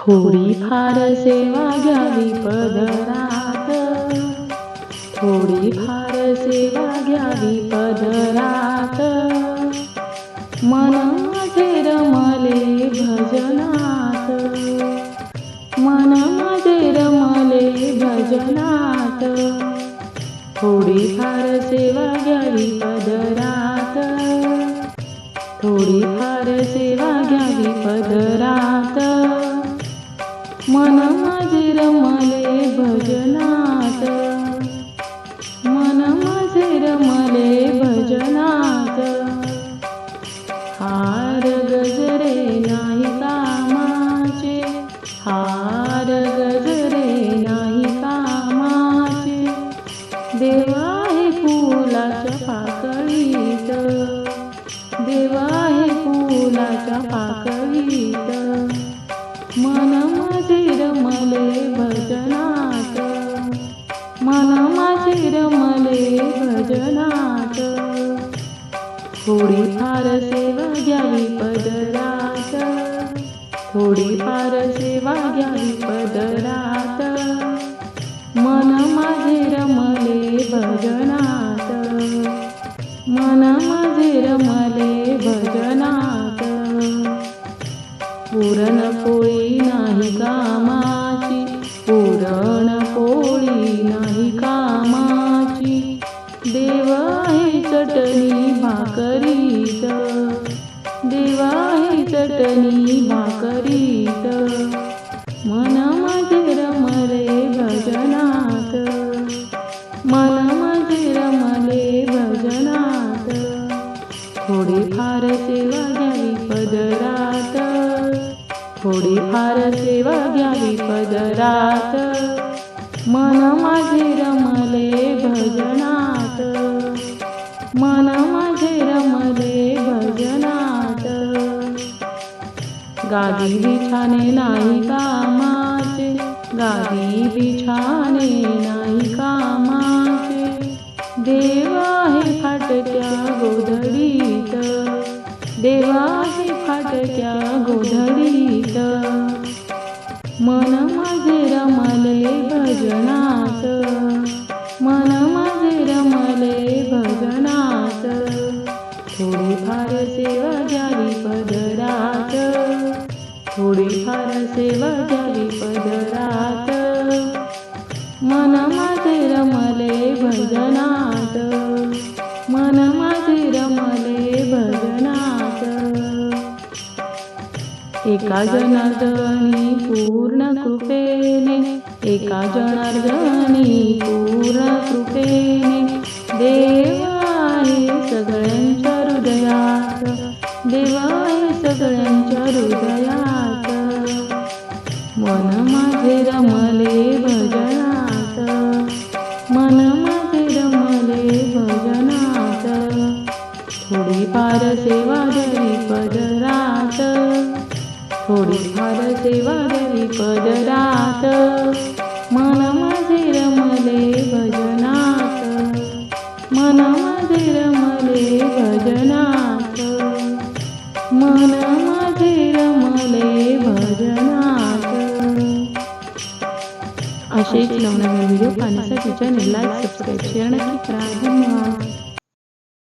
थोडी फार सेवा घ्यावी पदरात. थोडी फार सेवा घ्यावी पदरात. मन माझे रमले भजनात. मन माझे रमले भजनात. थोडी फार सेवा घ्यावी पदरात. थोडी फार सेवा घ्यावी पदरात. मन माझे रमले भजनात. मन माझे रमले भजनात. हार गजरे नाही कामाचे. हार गजरे नाही कामाचे. देवा हे फुलाच्या पाकळीत. देवा हे फुलाच्या पाकळीत. मन रमले भजनात. मन माझे रमले भजनात. थोडी फार सेवा घ्यावी पदरात. थोडी फार सेवा घ्यावी पदरात. मन माझे रमले भजनात. मन माझे रमले भजनात. पुरणपोळी आहे चटणी भाकरीत मन माझे रमले भजनात. मन माझे रमले भजनात. थोडी फार सेवा घ्यावी पदरात. थोडी फार सेवा घ्यावी पदरात. मन माझे रमले भजनात. मन गादी बिछाने नाही कामाचे. गादी बिछाने नाही कामाचे. देवा हे फाटक्या गोधडीत. देवा हे फाटक्या गोधडीत. मन माझे रमले भजनात. मन माझे रमले भजनात. थोडीफार सेवा थोडीफार सेवा घ्यावी पदरात. मन माझे रमले भजनात. मन माझे रमले भजनात. एका जनार्दनी पूर्ण कृपेने एका जनार्दनी पूर्ण कृपेने देव रमले भजनात मन माझे रमले भजनात. थोडी फार सेवा जरी पदरात थोडी फार सेवा जरी पदरात मन माझे रमले भजनात. मन माझे रमले भजनात मन माझे रमले भजनात. असेच नवनवीन व्हिडिओ पाहण्यासाठी चॅनल लाईक सबस्क्राईब शेअर नक्की करा. धन्यवाद.